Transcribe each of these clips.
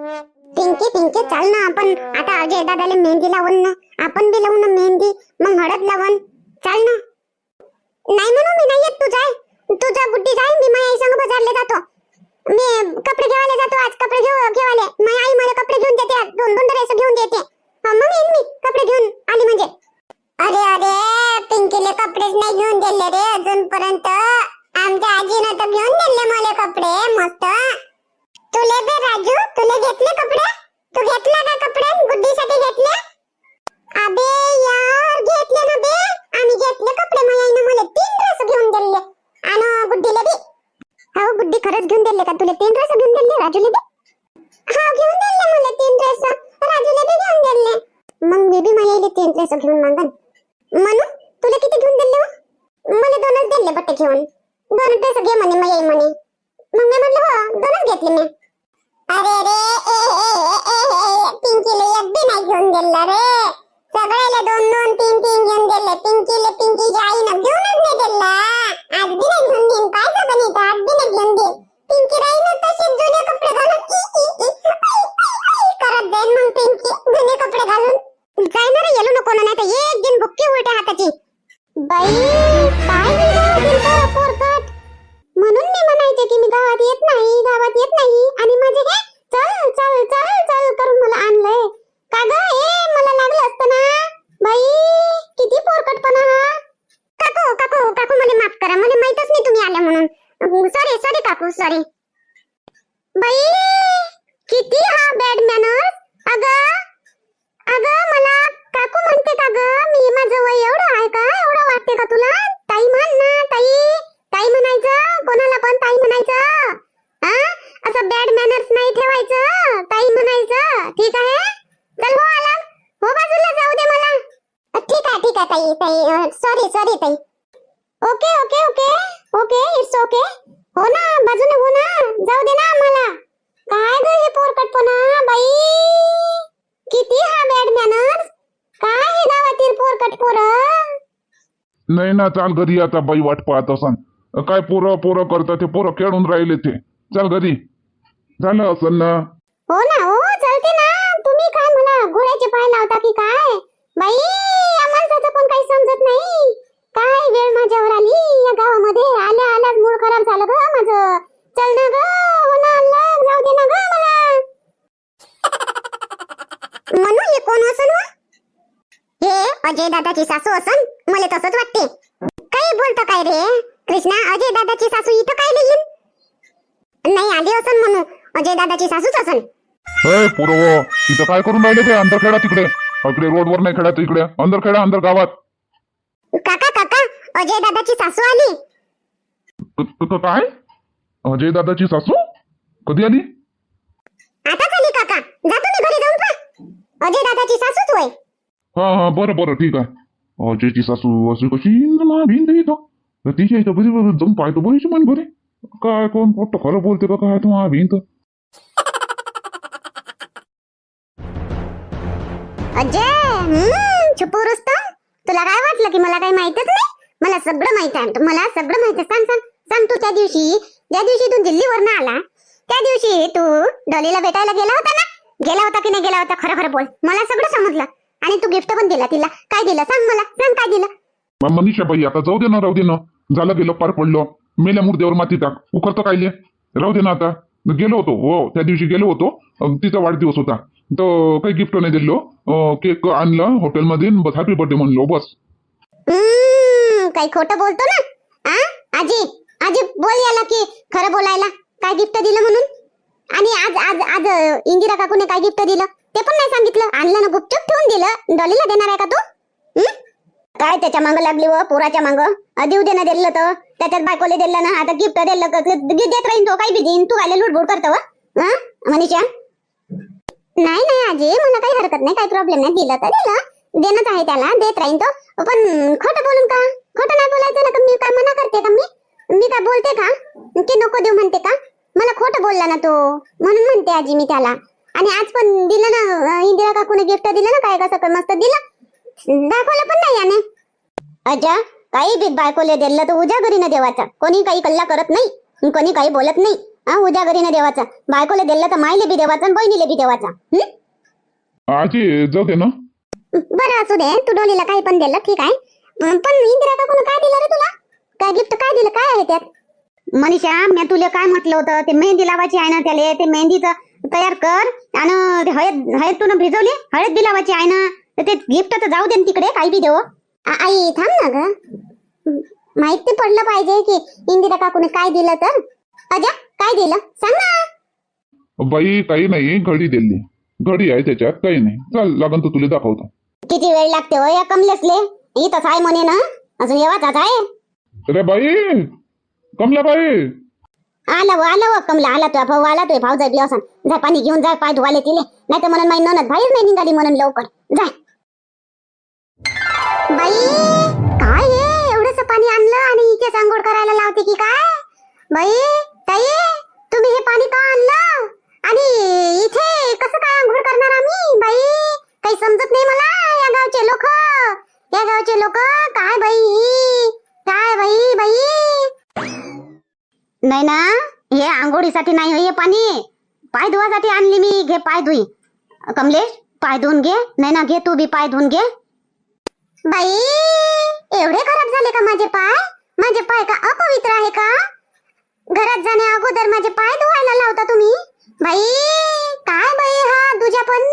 पिंकी पिंकी चल ना आपण. आता अजय दादाला मेहंदी लावून ना. आपण बी लावू ना मेहंदी. मग हळद लावून. चल ना. नाही म्हणू मी नाही येत तू जाय तुझा गुड्डी जाय मी माझ्या आई संग बाजारला जातो. मी कपडे घेवायला जातो आज. कपडे घेऊ घेवायला. माझी आई मला कपडे घेऊन देते. दोन दोन ड्रेस घेऊन देते. मग येईन मी कपडे घेऊन. आली म्हणजे. अरे अरे पिंकीले कपडेच नाही घेऊन दिले रे अजूनपर्यंत. आमच्या आजीनं तर घेऊन दिले मला कपडे. मस्त. तुले बे राजू तुले घेतले कपडे? तू घेतला का कपडे? गुड्डीसाठी घेतले? अबे यार घेतले ना बे. आम्ही घेतले कपडे माझ्या आईनं मला तीन ड्रेस घेऊन दिले. आणि गुड्डीला बी. हो गुड्डी खरंच घेऊन दिले का? तुला तीन ड्रेस घेऊन दिले राजूला बी? हा घेऊन दिले मला तीन ड्रेस राजूला बी घेऊन दिले. मग मी बी माझ्या आईला तीन ड्रेस घेऊन मागन म्हणून तुला किती घेऊन दिले हो? मला दोनच दिले बट्टे घेऊन. दोन ड्रेस घे म्हणे माझ्या आई म्हणे. मग मी म्हटलं हो दोनच घेतले मी. अरे रे ए ए ए ए ए पिंकीला एक बी नाही घेऊन दिलं रे. सगळ्याला दोन दोन तीन तीन घेऊन दिले. पिंकीला पिंकीच्या आईनं घेऊनच नाही दिलं. आज बी नाही घेऊन देईन. आज बी नाही घेऊन देईन. पिंकी जुने कपडे घालून ई, ई, ई, आई, आई, करत मग पिंकी. जुने कपडे घालून. रे येलो नको ना नाही तर एक दिन बुक्की उलट्या हाताची. बाई काय हो पोरकट. म्हणून मी म्हणायचे की मी गावात येत नाही गावात येत नाही. आणि माझे हे चल चल चल चल करून मला आणलंय. का ग? ए मला लागलं असतं ना. बाई किती पोरकटपणा हा. काकू काकू काकू मला माफ करा. मला माहितच नाही तुम्ही आल्या म्हणून. सॉरी सॉरी काकू सॉरी बाई किती हा बॅड मॅनर्स अग अगं मला काकू म्हणते का ग? मी माझं वय एवढं आहे का? एवढं वाटते का तुला? ताई म्हण ना ताई. ताई म्हणायचं? कोणाला पण ताई म्हणायचं? हा असं बॅड मॅनर्स नाही ठेवायचं. ताई म्हणायचं ठीक आहे? चल हो आला. हो बाजूला जाऊ दे मला. ठीक आहे ठीक आहे ताई ताई सॉरी सॉरी ताई. Okay okay okay okay it's okay हो ना बाजूने हो ना जाऊ दे ना आम्हाला. काय ग हे पोरकटपणा बाई? किती हा बॅड मॅनर्स काय हे गावातील पोरकट पोरं? नाही ना चाल घरी आता बाई वाट पाहत असन. काय पोरं पोरं करतात ते पोरं खेळून राहिले ते. चाल घरी. झालं असन ना? हो ना हो चालते ना. तुम्ही काय मला घोड्याचे पाय लावता की काय? बाई या माणसाचं पण काही समजत नाही. काय वेळ माझ्यावर आली? या गावामध्ये आल्या आल्याच मूड खराब झालं ग माझं. चल ना ग हो ना अल्लाह, जाऊ दे ना ग मला. म्हणून हे कोण असन व? हे अजय दादाची सासू असन? मला तसंच वाटते काय बोलतो काय रे कृष्णा अजय दादाची सासू इथं काय येईल नाही आली असन म्हणू दादाची सासूच असन. हे पोरं इथं काय करून राहिले ते? अंदर खेळा तिकडे. इकडे रोडवर नाही खेळा इकडे. अंदर खेळा अंदर गावात काका काका अजय दादाची सासू आली. क- क- काय? अजय दादाची सासू? कधी आली? आता आली काका. जातो मी घरी जाऊन पा अजय दादाची सासूच होय. हा हा बरं बरं ठीक आहे. अजयची सासू अशी कशी मा भिंत इथं. तिच्या इथं बरी बरं जाऊन पाहतो बरीच मन बरे काय कोण पोट्ट खरं बोलते का? काय तू मा अजय छुपू रुस्तम तुला काय वाटलं की मला काही माहितच नाही? मला सगळं माहीत आहे. मला सगळं माहीत आहे. सांग सांग सांग तू त्या दिवशी ज्या दिवशी तू दिल्लीवरनं आला त्या दिवशी तू डॉलीला भेटायला गेला होता ना? गेला होता की नाही गेला होता? खरं खरं बोल. मला सगळं समजलं. आणि तू गिफ्ट पण दिला तिला. काय दिलं? सांग मला. सांग काय दिलं? मनीषा बाई आता जाऊ दे ना राहू दे ना. झालं गेलं पार पडलो. मेल्या मुर्द्यावर माती टाक. उकरतो काय राहू दे ना आता. गेलो होतो. हो त्या दिवशी गेलो होतो. तिचा वाढदिवस होता. तर काही गिफ्ट नाही दिलो. केक आणलं हॉटेलमध्ये बस हॅपी बर्थडे म्हणलो बस. काही खोटं बोलतो ना? आ? आजी आजी बोल याला की खरं बोलायला. काय गिफ्ट दिलं म्हणून? आणि आज आज आज इंदिरा काकूने काय गिफ्ट दिलं? ते पण नाही सांगितलं. आणलं ना गुपचूप ठेवून दिलं. डॉलीला देणार आहे का तू? काय त्याच्या मागं लागली व पोराच्या मागं? देऊ देणं दिलं तर. त्याच्यात बायकोले दिलं ना आता गिफ्ट दिलं देत राहीन तो काही बी देईन. तू आले लुटबुट करतो व. मनीषा? नाही नाही आजी मला काही हरकत नाही काही प्रॉब्लेम नाही. दिलं तर दिलं. देणंच आहे त्याला देत राहीन तो. पण खोटं बोलून का? खोटं नाही बोलायचं ना का मी काय मना करते का मी? मी काय बोलते का? की नको देऊ म्हणते का? मला खोटं बोलला ना तो. म्हणून म्हणते आजी मी त्याला. आणि आज पण दिलं ना इंदिरा काकूने गिफ्ट दिलं ना काय कसं काय मस्त दिलं. दाखवलं पण नाही याने. अजा काही बी बायकोले दिलं तर उजा घरी न देवाचा. कोणी काही कल्ला करत नाही कोणी काही बोलत नाही. हा उद्या घरी नाही देवाचा. बायकोला दिलं तर मायले बी देवाचा आणि बहिणीले बी देवाचा. हं? आजी जाऊ दे ना. बरं असू दे तू डोलीला काही पण दिलं ठीक आहे. पण इंदिरा काकून काय दिलं रे तुला? काय गिफ्ट काय दिलं काय आहे त्यात? मनीषा मी तुला काय म्हटलं होतं? ते मेहंदी लावायची आहे ना त्याले ते मेहंदीचं तयार कर. आणि हळद हळद तू भिजवली हळद बी लावायची आहे ना. तर ते गिफ्ट तर जाऊ दे न तिकडे काही बी देव. आई थांब ना ग. माहिती पडलं पाहिजे की इंदिरा काकूने काय दिलं तर. अजा काय दिलं? सांग ना. बाई काही नाही घडी दिली. घडी आहे त्याच्यात काही नाही. चल लागन तर तुला दाखवतो. किती वेळ लागते हो या कमलेसले इथंच आहे म्हणे ना. अजून येवाचाच आहे. अरे बाई कमलाबाई आला व आला व कमला आला तुझा भाऊ आला तुझ्या भाऊ जाय बियासन जाय पाणी घेऊन जाय पाय धुवाले तिले. नाही तर म्हणून माही ननद बाहेर नाही निघाली म्हणून लवकर. जाय. बाई काय हे? एवढंच पाणी आणलं आणि इथेच सांगोड करायला लावते की काय? बाई ताई तुम्ही हे पाणी का आणलं? आणि इथे कसं काय आंघोळ करणार आम्ही? बाई काही समजत नाही मला या गावचे लोक. या गावचे लोक काय बाई काय बाई बाई? नाही ना हे आंघोळीसाठी नाही हो हे पाणी. पाय धुवासाठी आणली मी घे पाय धुई. कमलेश पाय धुवून घे. नाही ना घे तू बी पाय धुवून घे. बाई एवढे खराब झाले का माझे पाय? माझे पाय का अपवित्र आहे का? घरात जाण्या अगोदर माझे पाय धुवायला लावता तुम्ही? बाई काय बाई हा तुझ्या पण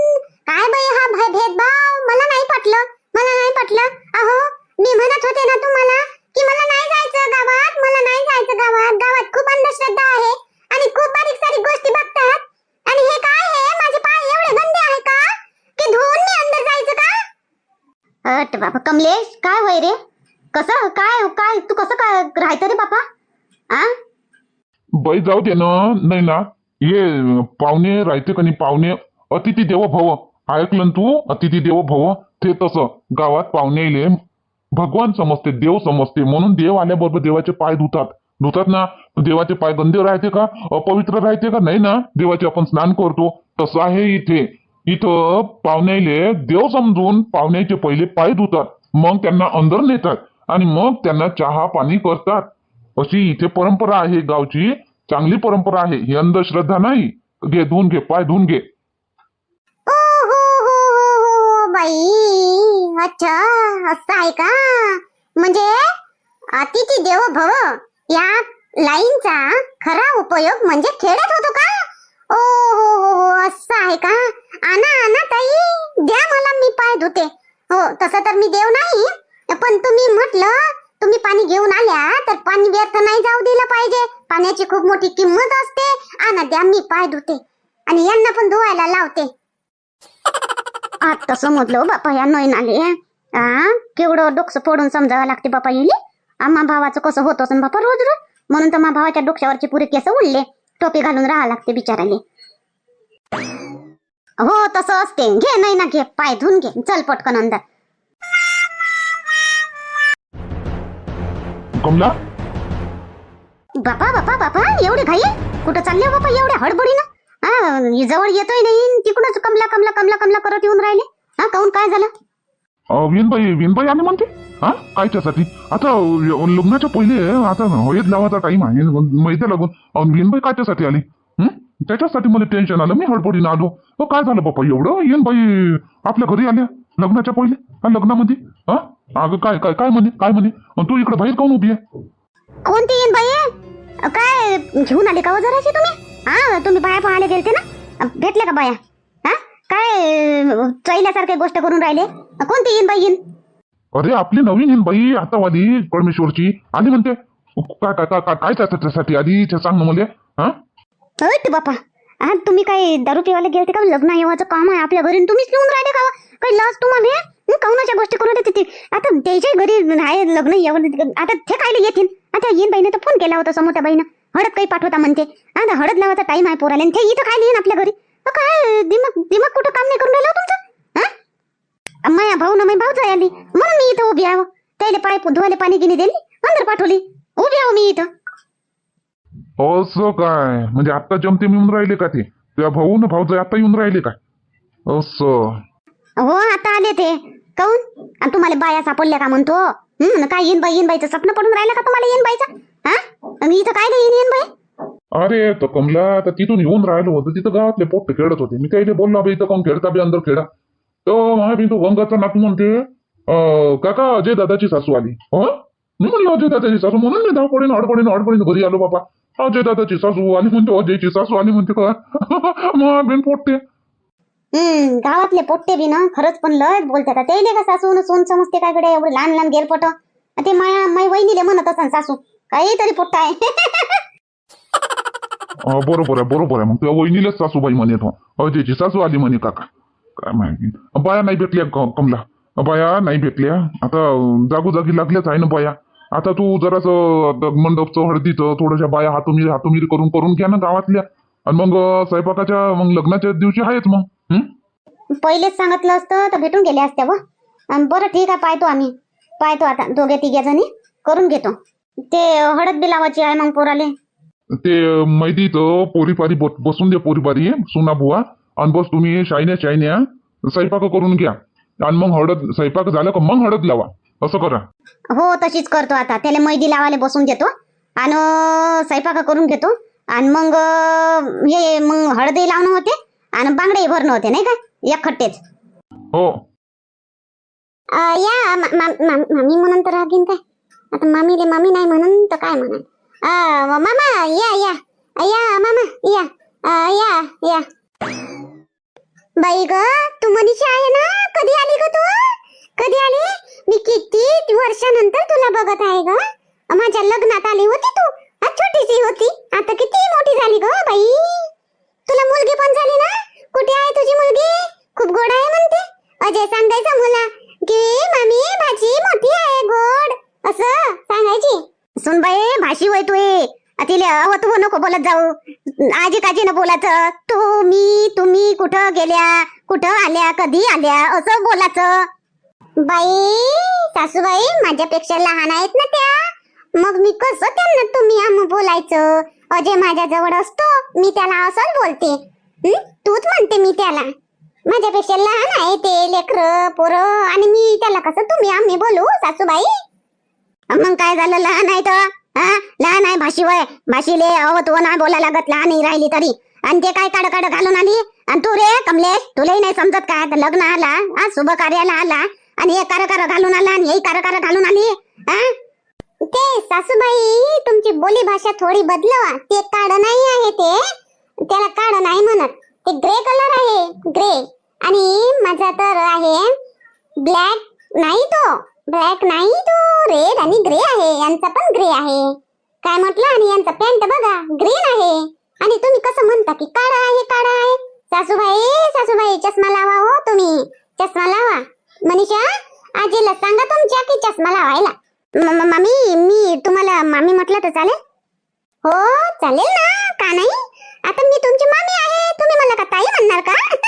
काय बाई हा भेदभाव मला नाही पटलं मला नाही पटलं. अहो मी म्हणत होते ना तुम्हाला की मला नाही जायचं गावात मला नाही जायचं गावात गावात खूप अंधश्रद्धा आहे आणि खूप बारीक सारीक गोष्टी बघतात आणि हे काय आहे माझे पाय एवढे गंदे आहे का की धुवून मी अंदर जायचं का बापा कमलेश काय होय रे? कसं काय काय तू कसं काय राहायचं रे बापा? आ? बाई जाऊ दे ना नाही ना ये पाहुणे राहते का नाही? पाहुणे अतिथी देव भव. ऐकलं तू? अतिथी देव भव. ते तसं. गावात पाहुणे येले. भगवान समजते देव समजते. म्हणून देव आल्याबरोबर देवाचे पाय धुतात. धुतात ना? देवाचे पाय गंदे राहते का? अपवित्र राहते का? नाही ना? देवाचे आपण स्नान करतो. तसं आहे इथे. इथं पाहुण्याले देव समजून पाहुण्याचे पहिले पाय धुतात. मग त्यांना अंदर नेतात आणि मग त्यांना चहा पाणी करतात. अशी इथे परंपरा आहे गावची. चांगली परंपरा आहे. ही अंधश्रद्धा नाही. घे धुवून घे पाय धुवून घे. हो, हो, हो, बाई. अच्छा असं आहे का? म्हणजे अतिथी देव भव या लाईनचा खरा उपयोग म्हणजे खेळत होतो का ओ हो हो हो असं आहे का आणा आणा ताई द्या मला होते हो तसं तर मी देव नाही पण तुम्ही म्हटलं तुम्ही पाणी घेऊन आल्या तर पाणी व्यर्थ नाही जाऊ दिलं पाहिजे. पाण्याची खूप मोठी किंमत असते आणा द्या मी पाय धुते. आणि यांना पण धुवायला लावते. आता समजलं बापा या नयन आले केवढं डोकसं फोडून समजावं लागते बापा येईल आम्हा भावाचं कसं होत असं बापा रोज रोज? म्हणून तर मा भावाच्या डोक्यावरचे पुरे केस उडले. टोपी घालून राहा लागते बिचाराले. हो तसं असते. घे नाही ना घे. पाय धुवून घे. चल पटकन अंदर. कमला? बापा बापा बापा एवढी घाई कुठं चालले हो बापा? एवढ्या हडबडीनं? हा जवळ येतोय नाही. तिकडूनच कमला कमला कमला कमला करत येऊन राहिले. हा काऊन काय झालं? अं, विनबाई विनबाई आली म्हणते? हा कायच्यासाठी आता लग्नाच्या पहिले आता हळद लावायचा टाइम आहे मैदा लागून. विनबाई कायच्यासाठी आली? त्याच्यासाठी मला टेन्शन आलं. मी हडबडीनं आलो. हो काय झालं बापा? एवढं? येन बाई. आपल्या घरी आल्या. लग्नाच्या पहिले. हा लग्नामध्ये. हा? अगं काय काय काय म्हणे? काय म्हणे? तू इकडे बाहेर काऊन उभी आहे? कोणती येईन बाई? काय घेऊन आले का हो जराशी तुम्ही? हा तुम्ही बाया पाहायला गेलते ना? भेटले का बाया? हा? काय चैल्यासारखे गोष्ट करून राहिले? कोणती येईन बाई येईन? अरे आपली नवीन हिन बाई आता वाली परमेश्वरची. आली म्हणते. काय काय काय काय त्याच्यासाठी आली? ते सांग ना मला. हा? होय ते बापा. हा तुम्ही काय दारू पिवायला गेलते का? लग्न येवाचं काम आहे आपल्या घरी आणि तुम्हीच लिहून राहिले का? काही लस तुम्हाला हे काऊनाच्या गोष्टी करून राहते ते आता त्याच्या घरी आहे लग्न येवं. आता ते कायले येतील? आता येईन बाईने तर फोन केला होता समोर बाईनं. हळद काही पाठवता म्हणते. आता हळद लावायचा टाइम आहे पोराला ते इथं काय येईन आपल्या घरी. काय? दिमाग दिमाग कुठं काम नाही करून राहिलं हो तुमचं? हा माया भाऊ ना माझी भाऊ जाय आली म्हणून मी इथं उभी आहो. त्याला पाय धुवायला पाणी गिनी दिली. अंदर पाठवली. उभी आहो मी इथं. असं काय? म्हणजे आता जमते येऊन राहिले का ते? तुझ्या भाऊ ना भाऊ आता येऊन राहिले काय असं. हो आता आले ते. काऊन? आणि तुम्हाला बाया सापडल्या का म्हणतो? हं, काय येईन बाई येईन बाईचं स्वप्न पडून राहिलं का तुम्हाला येईन बाईचं? हा? आणि इथं काय नाही येईन येईन बाई? अरे तर कमला तर तिथून येऊन राहिलो होतो. तिथं गावातले पोट्टे खेळत होते. मी त्याला बोललो बे इथं कोण खेळता बी अंदर खेळा. महा मी तो गंगाचा नातू म्हणते अं, काका अजय दादाची सासू आली. हो? मी म्हणलं अजय दादाची सासू. म्हणून मी धावपडीन हडपडीन हडपडीन घरी आलो बाबा अजय दादाची सासू आली म्हणते अजयची सासू आली म्हणते का? महा बिन पोट्टे. हम्म गावातले पोट्टे बी ना खरंच पण लय बोलतात ते का सासू न सोन समजते काय कडे एवढे लहान लहान गेरपट? ते माया मै वहिनीले म्हणत असन सासू काहीतरी पोट्टा आहे. बरोबर आहे बरोबर आहे. मग तुझ्या वहिनीलाच सासूबाई म्हणे तो. अजयची सासू आली म्हणे काका. काय माहिती. बाया नाही भेटल्या क- कमला. बाया नाही भेटल्या. आता जागोजागी लागल्याच आहे ना बाया. आता तू जरासं मंडपचं हळदीचं थोड्याशा बाया हातोमिरी हातोमिरी करून करून घ्या ना गावातल्या. आणि मग स्वयंपाकाच्या मग लग्नाच्या दिवशी आहेच मग हं? पहिलेच सांगितलं असतं तर भेटून गेले असत्या व. अन बरं ठीक आहे पाहतो आम्ही. पाहतो आता दोघे तिघे जणी. करून घेतो. ते हळद बी लावायची आहे मग पोराले. ते मैदीचं पोरीपारी ब- बसून दे पोरीपारी सुना बुवा. आणि बस तुम्ही शायन्या शायन्या स्वयंपाक करून घ्या. आणि मग हळद स्वयंपाक झाला का मग हळद लावा. असं करा. हो तशीच करतो आता. त्याला मैदी लावायला बसून देतो आणि स्वयंपाक करून घेतो. आणि मग हे मग हळदही लावणं होते आणि बांगडेही भरणं होते नाही का? एक खट्टेच हो या मामी म्हणून तर रागीन काय? आता मामीले मामी नाही म्हणून तर काय म्हणून मामा या या. या मामा या. अ, या या. बाई ग तू मनीषा आहे ना? कधी आली ग तू? कधी आली? मी किती वर्षानंतर तुला बघत आहे ग. माझ्या लग्नात आली होती तू. छोटीशी होती. आता किती मोठी झाली ग बाई. तुला मुलगी पण झाली ना? कुठे आहे तुझी मुलगी? खूप गोड आहे म्हणते. अजय सांगायचं मुला. की मामी भाजी मोठी आहे गोड. असं सांगायची. सुन बाई भाशी होय तू हे. तिले अव तू नको बोलत जाऊ. आजी काजी न बोलायचं तू मी तुम्ही कुठं गेल्या? कुठं आल्या? कधी आल्या? असं बोलायचं. बाई सासूबाई माझ्यापेक्षा लहान आहेत ना त्या. मग मी कसं त्यांना तुम्ही आम बोलायचं? अजय माझ्या जवळ असतो मी त्याला असं बोलते. तूच म्हणते मी त्याला. माझ्यापेक्षा लहान आहे ते लेकर पोरं आणि मी त्याला कसं तुम्ही आम्ही बोलू सासूबाई? मग काय झालं? लहान आहे तर? हा? लहान आहे भाशी वय. भाशीले अहो तू नाही बोलायला लागत लहान नाही राहिली तरी. आणि ते काय काड काड घालून आली? आणि तू रे कमलेश तुलाही नाही समजत काय आता लग्न आला हा? शुभ कार्याला आला. आणि हे कार कार घालून आला आणि हे कार कार घालून आली. हा? ते सासूबाई तुमची बोली भाषा थोडी बदलवा. ते काड नाही आहे ते. त्याला काड नाही म्हणत. ते ग्रे कलर आहे ग्रे. आणि माझा तर आहे ब्लॅक. नाही तो. ब्लॅक नाही तो रेड आणि ग्रे आहे. यांचा पण ग्रे आहे. काय म्हटलं? आणि यांचा पॅन्ट बघा ग्रीन आहे. आणि तुम्ही कसं म्हणता की काळा आहे काळा आहे? सासूबाई सासूबाई चष्मा लावा हो तुम्ही. चष्मा लावा. मनीषा आजीला सांगा तुमच्या की चष्मा लावायला. मामी मी तुम्हाला मामी म्हटलं तर चालेल? हो चालेल ना का नाही? आता मी तुमची मामी आहे. तुम्ही मला का ताई म्हणणार का?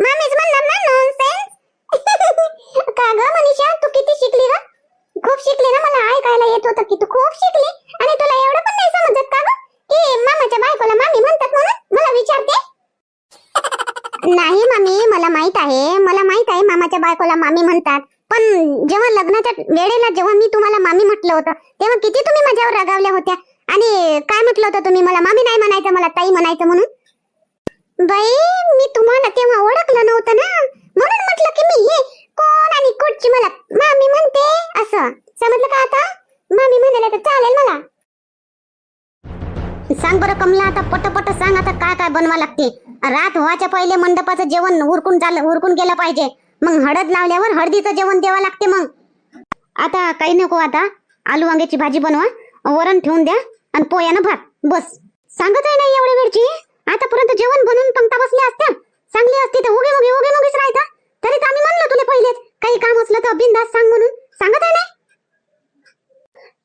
मामीच म्हणणार ना नॉनसेन्स का ग मनीषा? तू किती शिकली ग? खूप शिकली ना मला ऐकायला येत होतं की तू खूप शिकली. आणि तुला एवढं पण नाही समजत का ग? की मामाच्या बायकोला मामी म्हणतात म्हणून मला विचारते. नाही मामी मला माहीत आहे. मला माहीत आहे मामाच्या बायकोला मामी म्हणतात. पण जेव्हा लग्नाच्या वेळेला जेव्हा मी तुम्हाला मामी म्हटलं होतं तेव्हा किती तुम्ही माझ्यावर रागावल्या होत्या. आणि काय म्हटलं होतं तुम्ही? मला मामी नाही म्हणायचं मला ताई म्हणायचं म्हणून? बाई मी तुम्हाला तेव्हा ओळखलं नव्हतं ना. म्हणून म्हटलं की मी हे कोण आणि कुठची मला मामी म्हणते असं. समजलं का आता? मामी म्हणाले तर चालेल मला. सांग बरं कमला आता पट सांग आता काय काय बनवा लागते. रात व्हायच्या पहिले मंडपाचं जेवण उरकून झालं उरकून गेलं पाहिजे. मग हळद लावल्यावर हळदीचं जेवण द्यावं लागते मग. आता काही नको आता. आलू वांग्याची भाजी बनवा. वरण ठेवून द्या आणि पोयानं भात. बस. सांगत आहे ना एवढ्या वेळची? आतापर्यंत जेवण बनवून पंक्ता बसल्या असत्या. चांगली असती तर उगे मुगे उगे मुगेच राहता. तरी तर आम्ही म्हणलो तुला पहिलेच. काही काम असलं तर बिंदास सांग म्हणून. सांगत आहे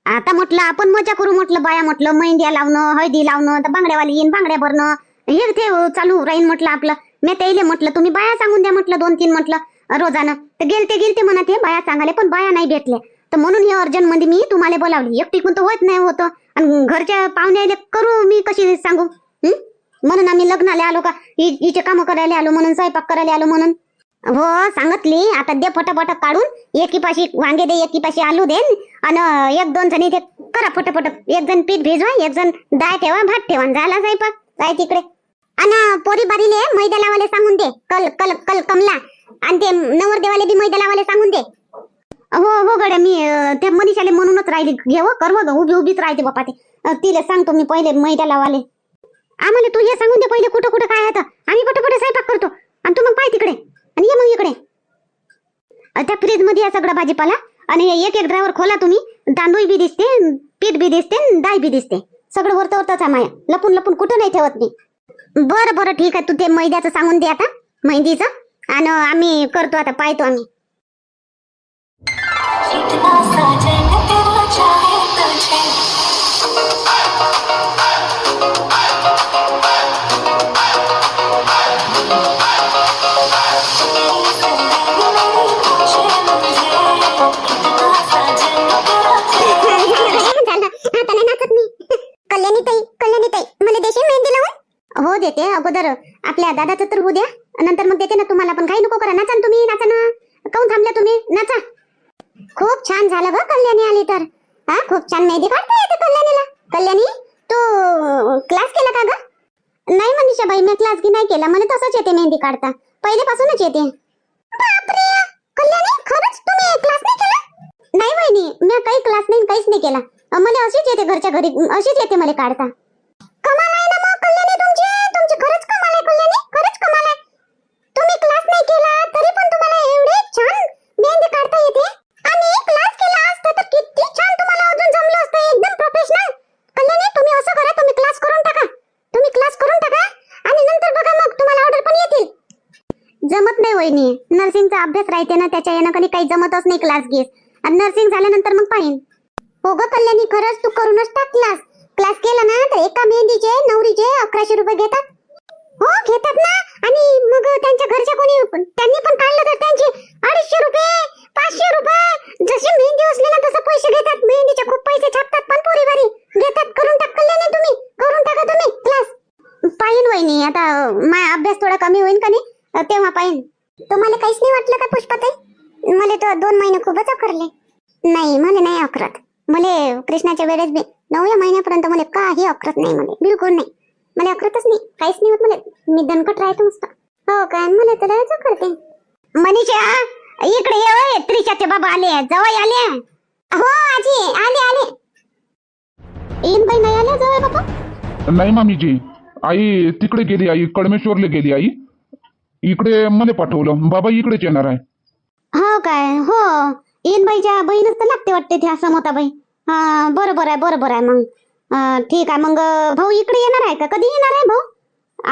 आता म्हटलं आपण मजा करू म्हटलं बाया म्हटलं मेहंद्या लावणं हळदी लावणं तर बांगड्यावाली येईन बांगड्या भरणं. हे ते चालू राहीन म्हटलं आपलं. मी त्याईले म्हटलं तुम्ही बाया सांगून द्या म्हटलं दोन तीन म्हटलं रोजानं. तर गेलते गेलते म्हणत हे बाया सांगाले पण बाया नाही भेटले तर म्हणून हे अर्जंटमध्ये मी तुम्हाला बोलावली. एकटी तर होत नाही होतं. आणि घरच्या पाहुण्याला करू मी कशी सांगू? म्हणून आम्ही लग्नाला आलो का? हिचे कामं करायला आलो म्हणून स्वयंपाक करायला आलो म्हणून. हो सांगतली. आता दे फटाफट काढून. एकीपाशी वांगे दे एकीपाशी आलू दे. आणि एक दोन जणी ते करा पटपट एक जण पीठ भिजवा एक जण डाळ ठेवा भात ठेवा झाला स्वयंपाक. जाय तिकडे. आणि पोरी बारीले मैदा लावाले सांगून दे. कल कल कल कमला. आणि ते नवरदेवाले बी मैदा लावाले सांगून दे. हो हो गड्या मी ते त्या मनीषाले म्हणूनच राहिली. घेव हो, करव हो उभी उभीच राहते बापा ते. तिला सांगतो मी पहिले मैदा लावाले. आम्हाला तू हे सांगून दे पहिले कुठं कुठं काय होतं आम्ही पटपट स्वयंपाक करतो. आणि तू मग पाय तिकडे. आणि ये मग इकडे. त्या फ्रीजमध्ये या सगळा भाजीपाला. आणि एक एक ड्रायव्हर खोला तुम्ही. तांदूळ बी दिसते पीठ बी दिसते आणि डाळ बी दिसते. सगळं वरतं वरतच माया लपून लपून कुठं नाही ठेवत मी. बरं बरं ठीक आहे. तू ते मैद्याचं सांगून दे आता. मेहंदीचं आणि आम्ही करतो आता पाहतो आम्ही. कल्याणी ताई कल्याणी ताई मला देशील मेहंदी लावून? हो देते अगोदर. आपल्या दादाचं तर होऊ द्या. नंतर मग देते ना तुम्हाला पण काही नको करा. नाचा ना तुम्ही नाचा ना. काऊन थांबल्या तुम्ही? नाचा. खूप छान झालं ग कल्याणी आली तर. हा खूप छान मेहंदी काढता येते कल्याणीला. कल्याणी तू क्लास केला का ग? नाही मनीषा बाई मी क्लास की नाही केला. मला तसंच येते मेहंदी काढता. पहिलेपासूनच येते. बापरे! कल्याणी खरंच तुम्ही क्लास नाही केला? नाही वहिनी मी काही क्लास नाही काहीच नाही केला. मला अशीच येते घरच्या घरी. अशीच येते मला काढता. कमाल आहे ना मग कल्याणी तुमची? तुमची खरंच कमाल आहे कल्याणी? खरंच कमाल आहे. तुम्ही क्लास नाही केला तरी पण तुम्हाला एवढे छान मेहंदी काढता येते. आणि क्लास केला असता तर किती छान तुम्हाला अजून जमलं असतं. एकदम प्रोफेशनल कल्याणी तुम्ही असं करा तुम्ही क्लास करून टाका. तुम्ही क्लास करून टाका. आणि नंतर बघा मग तुम्हाला ऑर्डर पण येतील. जमत नाही वहिनी. नर्सिंगचा अभ्यास राहते ना त्याच्या यानं कधी काही जमतच नाही क्लास घेस आणि नर्सिंग झाल्यानंतर मग पाहिन. हो ग कल्याणी खरंच तू करूनच टाक क्लास क्लास केला ना तर एका मेहंदीचे नवरीचे अकराशे रुपये घेतात. हो घेतात ना. आणि मग त्यांच्या घरच्या कोणी त्यांनी पण काढलं तर त्यांचे अडीचशे रुपये पाचशे रुपये. जसे मेहंदी असले ना तसं पैसे घेतात. मेहंदीचे खूप पैसे छापतात पण पोरी बारी घेतात. करून टाक कल्याणी तुम्ही. करून टाका तुम्ही. क्लास पाहिन वहिनी आता माझा अभ्यास थोडा कमी होईल का नाही? तेव्हा पाहिन. तुम्हाला काहीच नाही वाटलं का पुष्पाताई? मला तर दोन महिने खूपच अकरले. नाही मला नाही अकरत. मला कृष्णाच्या वेळेस बी नवव्या महिन्यापर्यंत मला काही अकरत नाही मला बिलकुल नाही. मला अकरतच नाही काहीच नाही होत मला. मी दणकट राहतो मस्त हो काय मला तर अकरते मनीषा इकडे ये त्रिशाचे बाबा आले. जवळ आले. हो आजी आले आले. येईन बाई नाही आले जवळ बाबा. नाही मामीजी. आई तिकडे गेली आई कडमेश्वरला गेली आई. इकडे मला पाठवलं. बाबा इकडेच येणार आहे. हो काय? हो. येईन बाईच्या बहीणच तर लागते वाटते त्या समोताबाई हा बरोबर आहे बरोबर आहे मग. ठीक आहे मग भाऊ इकडे येणार आहे का? कधी येणार आहे भाऊ?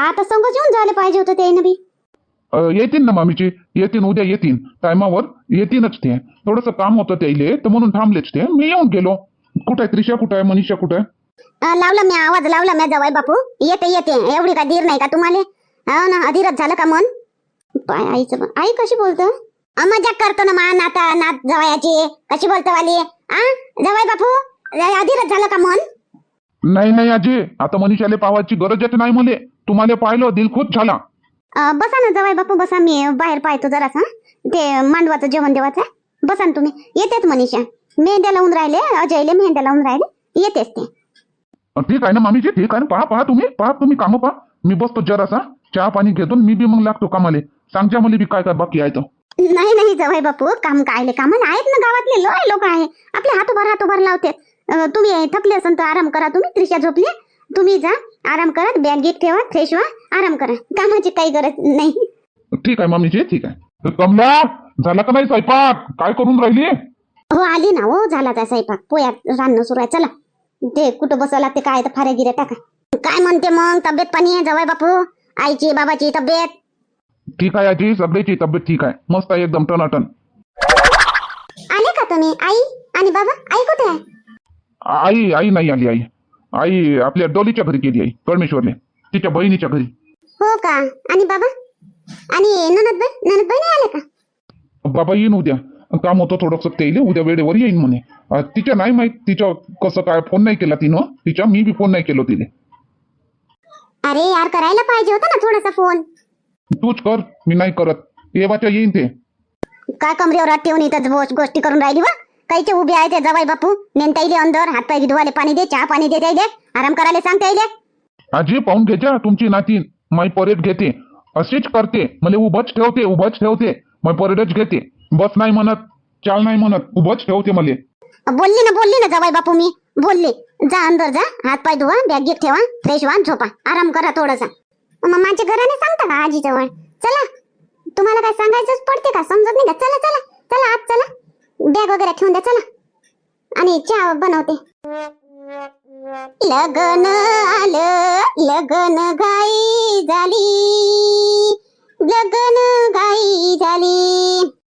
आता संगच येऊन झाले पाहिजे होतं ते बी. येतील ना मामीची येतील उद्या येतील टायमावर येतीलच ते. थोडस काम होतं त्याइले तर म्हणून थांबलेच ते. मी येऊन गेलो. कुठं आहे? त्रिशा कुठं आहे? मनीषा कुठं आहे? लावला मी आवाज लावला मी जवाई बापू. येते येते. एवढी का धीर नाही का तुम्हाला? हो ना अधीरच झालं का मन? पाय आईचं आई कशी बोलतो? अं, मजाक करतो ना मा नाता नात जवायाची कशी बोलतो वाली? आ जवाई बापू? अधीरच झालं का मन नाही नाही आजी. आता मनीषाले पावायची गरजच नाही मले तुम्हाला पाहिलं दिल खुश झाला. अं, बसा ना जवाई बापू बसा. मी बाहेर पाहतो जरासा ते मांडवाचं जेवण देवाचं. आहे. बसा ना तुम्ही. येतेच मनीषा. मेहंद्या लावून राहिले अजयले मेहंद्या लावून राहिले. येतेच ते. ठीक आहे ना मामीजी ठीक आहे ना. पहा पहा तुम्ही. पहा तुम्ही कामं पहा. मी बसतो जरासा चहा पाणी घेतो मी बी मग लागतो कामाले. सांगच्या मला बी काय काय बाकी आहे तर. नाही नाही जवाई बापू. काम कायले कामाला आहेत ना गावातले. लय लोक आहे. आपले हातोभार हातोभार लावते. अं, तुम्ही थकले असन तर आराम करा तुम्ही. त्रिशा झोपली. तुम्ही जा. आराम करा. बॅग गीत ठेवा फ्रेश व्हा आराम करा. कामाची काही गरज नाही. ठीक आहे मामीजी. ठीक आहे. कमला झाला का नाही स्वयंपाक? काय करून राहिली? हो आली ना हो. झाला त्या स्वयंपाक. पोयात रान्नं सुरू आहे. चला. ते कुठं बसावं लागते काय तर फाऱ्या गिऱ्या टाका. काय म्हणते मग? तब्येत पाणी आहे? जवाई बापू. आईची बाबाची तब्येत? ठीक आहे आजी. सगळ्याची तब्येत ठीक आहे. मस्त आहे एकदम टनाटन. आले का तुम्ही आई? आणि बाबा आई कुठे आहे? आई आई नाही आली आई. आई आपल्या डोलीच्या घरी गेली आई. परमेश्वरले तिच्या बहिणीच्या घरी. हो का? आणि बाबा? आणि ननदबाई? ननदबाई नाही आले का? बाबा येईन उद्या. काम होतं थोडंसं त्याइले उद्या वेळेवर येईन म्हणे. अ, तिच्या नाही माहीत तिच्या कसं काय फोन नाही केला तिनं. तिच्या मी बी फोन नाही केलो तिले. अरे यार करायला पाहिजे होता ना थोडासा फोन. तूच कर मी नाही करत. येवाच्या येईन ते. काय कमरेवर हात ठेवून इथं गोष्ट- गोष्टी करून राहिली वा? कायचे उभे आहे ते जवाई बापू. नेनताईले अंदर हात पाय धुवाले पाणी दे चहा पाणी दे त्याईले आराम करायला सांग त्याईले आजी पाहून घ्यायच्या तुमची नातीन माई परेड घेते. अशीच करते. मला उभंच ठेवते उभंच ठेवते. माई परेडच घेते. बस नाही म्हणत चाल नाही म्हणत उभंच ठेवते मला. बोलली ना बोलली ना जवाई बापू मी. बोलली. जा अंदर जा हात पाय धुवा बॅग गिफ्ट ठेवा फ्रेश व्हा झोपा. आराम करा थोडासा. मग माझ्या घराने सांगता का आजी जवळ चला. तुम्हाला काय सांगायचंच पडते का? समजत नाही का? चला चला चला आज चला. बॅग वगैरे ठेवून द्या चला. आणि चहा बनवते. लगन आलं लगन घाई झाली. लगन घाई झाली.